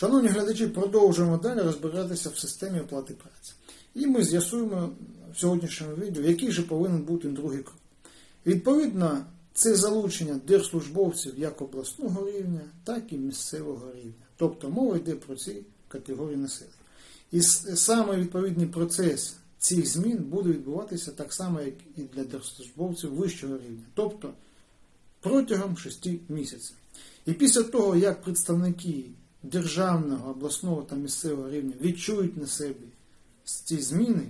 Шановні глядачі, продовжуємо далі розбиратися в системі оплати праці. І ми з'ясуємо в сьогоднішньому відео, який же повинен бути другий крок. Відповідно, це залучення держслужбовців як обласного рівня, так і місцевого рівня. Тобто мова йде про ці категорії населення. І саме відповідний процес цих змін буде відбуватися так само, як і для держслужбовців вищого рівня, тобто протягом 6 місяців. І після того, як представники державного, обласного та місцевого рівня відчують на себе ці зміни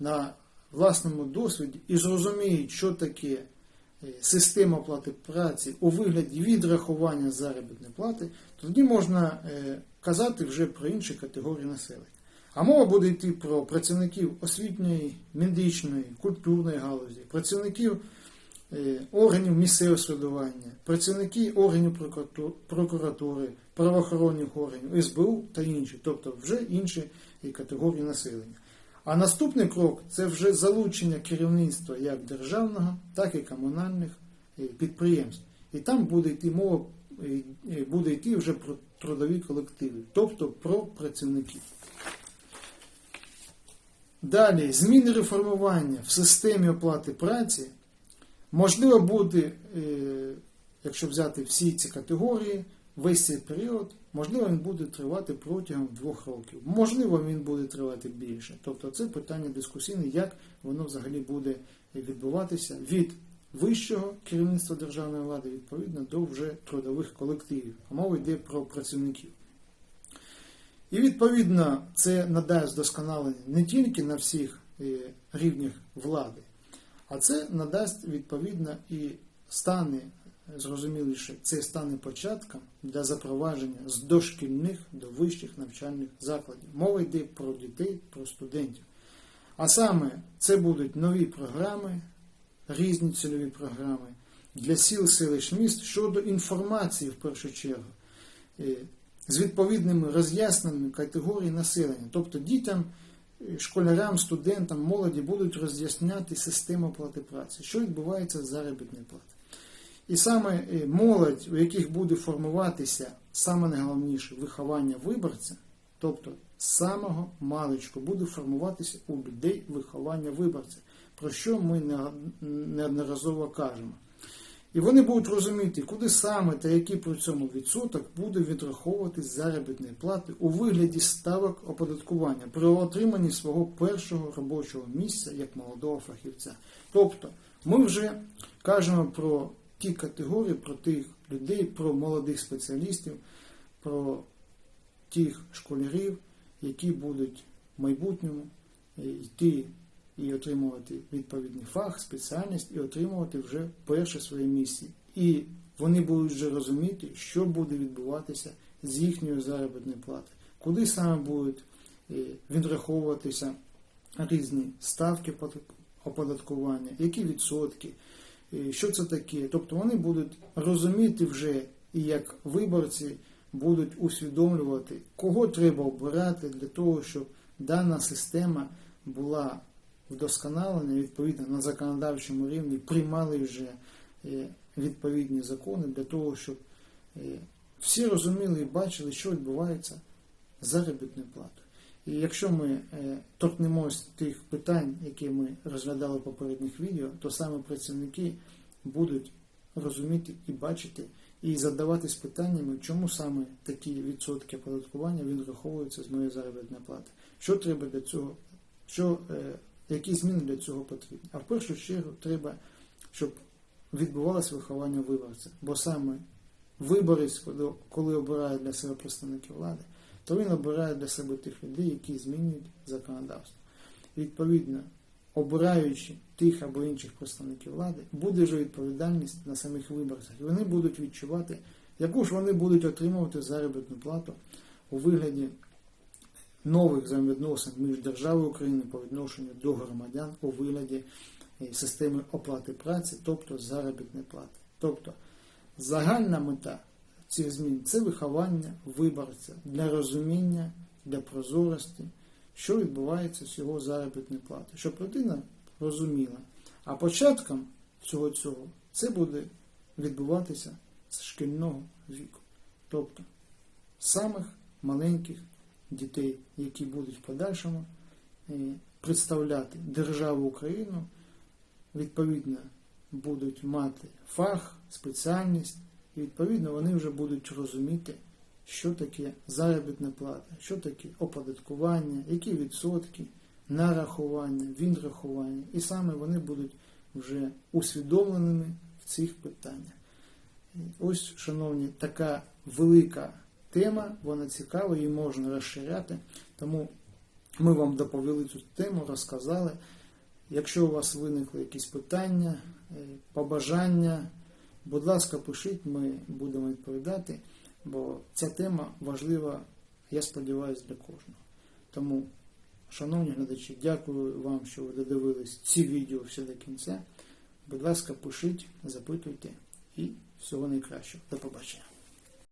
на власному досвіді і зрозуміють, що таке е, система оплати праці у вигляді відрахування заробітної плати, тоді можна е, казати вже про інші категорії населення. А мова буде йти про працівників освітньої, медичної, культурної галузі, працівників органів місцевого самоврядування, працівники органів прокуратури, правоохоронних органів, СБУ та інші, тобто вже інші е, категорії населення. А наступний крок це вже залучення керівництва як державного, так і комунальних е, підприємств. І там буде йти мова, е, е, буде йти вже про трудові колективи, тобто про працівників. Далі, зміни реформування в системі оплати праці можливо буде, якщо взяти всі ці категорії, весь цей період, можливо, він буде тривати протягом двох років. Можливо, він буде тривати більше. Тобто це питання дискусійне, як воно взагалі буде відбуватися від вищого керівництва державної влади відповідно до вже трудових колективів. А мова йде про працівників. І відповідно це надасть вдосконалення не тільки на всіх е, рівнях влади, а це надасть відповідно і стане, зрозуміліше, це стане початком для запровадження з дошкільних до вищих навчальних закладів. Мова йде про дітей, про студентів. А саме це будуть нові програми, різні цільові програми для сіл, селищ міст щодо інформації в першу чергу. е, з відповідними роз'ясненнями категорій населення. Тобто дітям, школярам, студентам, молоді будуть роз'ясняти систему оплати праці, що відбувається з заробітної плати. І саме е, молодь, у яких буде формуватися саме найголовніше виховання виборця, тобто з самого маличку буде формуватися у людей виховання виборця, про що ми неодноразово кажемо. І вони будуть розуміти, куди саме та який при цьому відсоток буде відраховувати з заробітної плати у вигляді ставок оподаткування при отриманні свого першого робочого місця як молодого фахівця. Тобто ми вже кажемо про ті категорії, про тих людей, про молодих спеціалістів, про тих школярів, які будуть в майбутньому йти і отримувати відповідний фах, спеціальність, і отримувати вже перше своє місце. І вони будуть вже розуміти, що буде відбуватися з їхньою заробітною платою, куди саме будуть е, відраховуватися різні ставки оподаткування, які відсотки, е, що це таке. Тобто вони будуть розуміти вже, і як виборці будуть усвідомлювати, кого треба обирати для того, щоб дана система була вдосконалення відповідно на законодавчому рівні приймали вже е, відповідні закони для того, щоб е, всі розуміли і бачили, що відбувається з заробітною платою. І якщо ми е, торкнемось тих питань, які ми розглядали в попередніх відео, то саме працівники будуть розуміти і бачити, і задаватись питаннями, чому саме такі відсотки оподаткування відраховуються з моєї заробітної плати. Що треба для цього, що, які зміни для цього потрібні. А в першу чергу треба, щоб відбувалося виховання виборця. Бо саме виборець, коли, обирає для себе представників влади, то він обирає для себе тих людей, які змінюють законодавство. Відповідно, обираючи тих або інших представників влади, буде вже відповідальність на самих виборцях. І вони будуть відчувати, яку ж вони будуть отримувати заробітну плату у вигляді нових взаємовідносин між державою України по відношенню до громадян у вигляді е, системи оплати праці, тобто заробітної плати. Тобто загальна мета цих змін це виховання виборця для розуміння, для прозорості, що відбувається з його заробітної плати, щоб людина розуміла. А початком всього цього це буде відбуватися з шкільного віку, тобто самих маленьких дітей, які будуть в подальшому е, представляти державу Україну, відповідно будуть мати фах, спеціальність, і відповідно вони вже будуть розуміти, що таке заробітна плата, що таке оподаткування, які відсотки, нарахування, відрахування. І саме вони будуть вже усвідомленими в цих питаннях. Ось, шановні, така велика тема, вона цікава, її можна розширяти. Тому ми вам доповіли цю тему, розказали. Якщо у вас виникли якісь питання, е, побажання, будь ласка, пишіть, ми будемо відповідати, бо ця тема важлива, я сподіваюся, для кожного. Тому, шановні глядачі, дякую вам, що ви додивились ці відео все до кінця. Будь ласка, пишіть, запитуйте і всього найкращого. До побачення.